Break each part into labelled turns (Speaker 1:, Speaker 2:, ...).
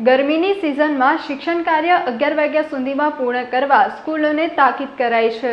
Speaker 1: ગરમીની સિઝનમાં શિક્ષણ કાર્ય અગિયાર વાગ્યા સુધીમાં પૂર્ણ કરવા સ્કૂલોને તાકીદ કરાઈ છે.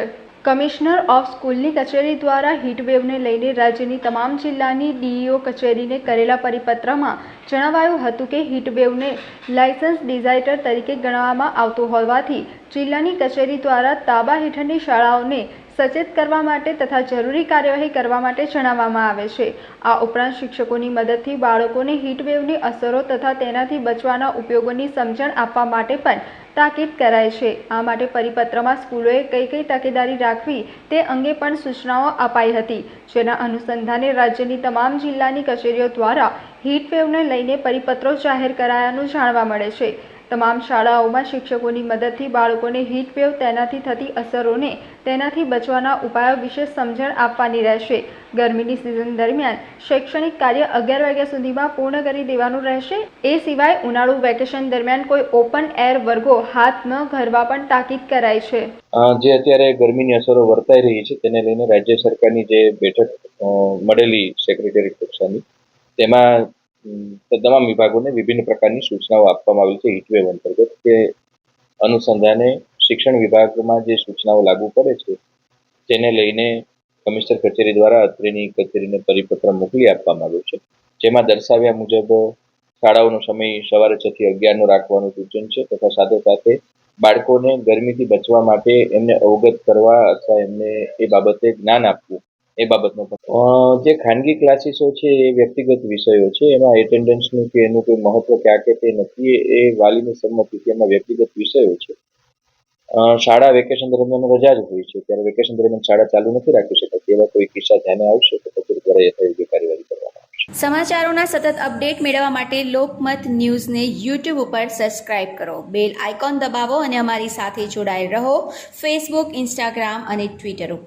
Speaker 1: કમિશનર ઓફ સ્કૂલની કચેરી દ્વારા હીટવેવને લઈને રાજ્યની તમામ જિલ્લાની ડીઈઓ કચેરીને કરેલા પરિપત્રમાં જણાવાયું હતું કે હીટવેવને લાયસન્સ ડિઝાઇટર તરીકે ગણવામાં આવતું હોવાથી જિલ્લાની કચેરી દ્વારા તાબા હેઠળની શાળાઓને સચેત કરવા માટે તથા જરૂરી કાર્યવાહી કરવા માટે જણાવવામાં આવે છે. આ ઉપરાંત શિક્ષકોની મદદથી બાળકોને હીટવેવની અસરો તથા તેનાથી બચવાના ઉપયોગોની સમજણ આપવા માટે પણ તાકીદ કરાય છે. આ માટે પરિપત્રમાં સ્કૂલોએ કઈ કઈ તકેદારી રાખવી તે અંગે પણ સૂચનાઓ અપાઈ હતી. જેના અનુસંધાને રાજ્યની તમામ જિલ્લાની કચેરીઓ દ્વારા હીટવેવને લઈને પરિપત્રો જાહેર કરાયાનું જાણવા મળે છે. તમામ શાળાઓમાં શિક્ષકોની મદદથી બાળકોને હીટવેવ તેનાથી થતી અસરોને તેનાથી બચવાના ઉપાયો વિશે સમજણ આપવાની રહેશે. ગરમીની સિઝન દરમિયાન શૈક્ષણિક કાર્ય અગિયાર વાગ્યા સુધીમાં પૂર્ણ કરી દેવાનું રહેશે. એ સિવાય ઉનાળુ વેકેશન દરમિયાન કોઈ ઓપન એર વર્ગો હાથ ન ધરવા પણ તાકીદ કરાઈ છે.
Speaker 2: જે અત્યારે ગરમીની અસરો વર્તાઈ રહી છે તેને લઈને રાજ્ય સરકારની જે બેઠક મળેલી સેક્રેટરી કક્ષાની, તેમાં તમામ વિભાગોને વિભિન્ન પ્રકારની સૂચનાઓ આપવામાં આવેલી છે હીટવેવ અંતર્ગત કે અનુસંધાને શિક્ષણ વિભાગમાં જે સૂચનાઓ લાગુ પડે છે તેને લઈને કમિશનર કચેરી દ્વારા અત્રેની કચેરીને પરિપત્ર મોકલી આપવામાં આવ્યો છે. જેમાં દર્શાવ્યા મુજબ શાળાઓનો સમય સવારે છ થી અગિયારનો રાખવાનું સૂચન છે તથા સાથે સાથે બાળકોને ગરમીથી બચવા માટે એમને અવગત કરવા અથવા એમને એ બાબતે જ્ઞાન આપવું એ બાબતનો પણ. જે ખાનગી ક્લાસીસો છે એ વ્યક્તિગત વિષયો છે એમાં એટેન્ડન્સનું કે એનું કોઈ મહત્વ ક્યાં કે તે નથી એ વાલીની સંમતિથી એમાં વ્યક્તિગત વિષયો છે. શાળા વેકેશન દરમિયાન રજા જ હોય છે ત્યારે વેકેશન દરમિયાન શાળા ચાલુ નથી રાખી શકાતી એવા કોઈ કિસ્સા ધ્યાને આવશે તો પછી દ્વારા યથાયોગ્ય કાર્યવાહી કરવામાં આવશે.
Speaker 3: સમાચારોના સતત અપડેટ મેળવવા માટે લોકમત ન્યૂઝને યુટ્યુબ ઉપર સબસ્ક્રાઇબ કરો. બેલ આઇકોન દબાવો અને અમારી સાથે જોડાયેલ રહો. ફેસબુક ઇન્સ્ટાગ્રામ અને ટ્વિટર ઉપર.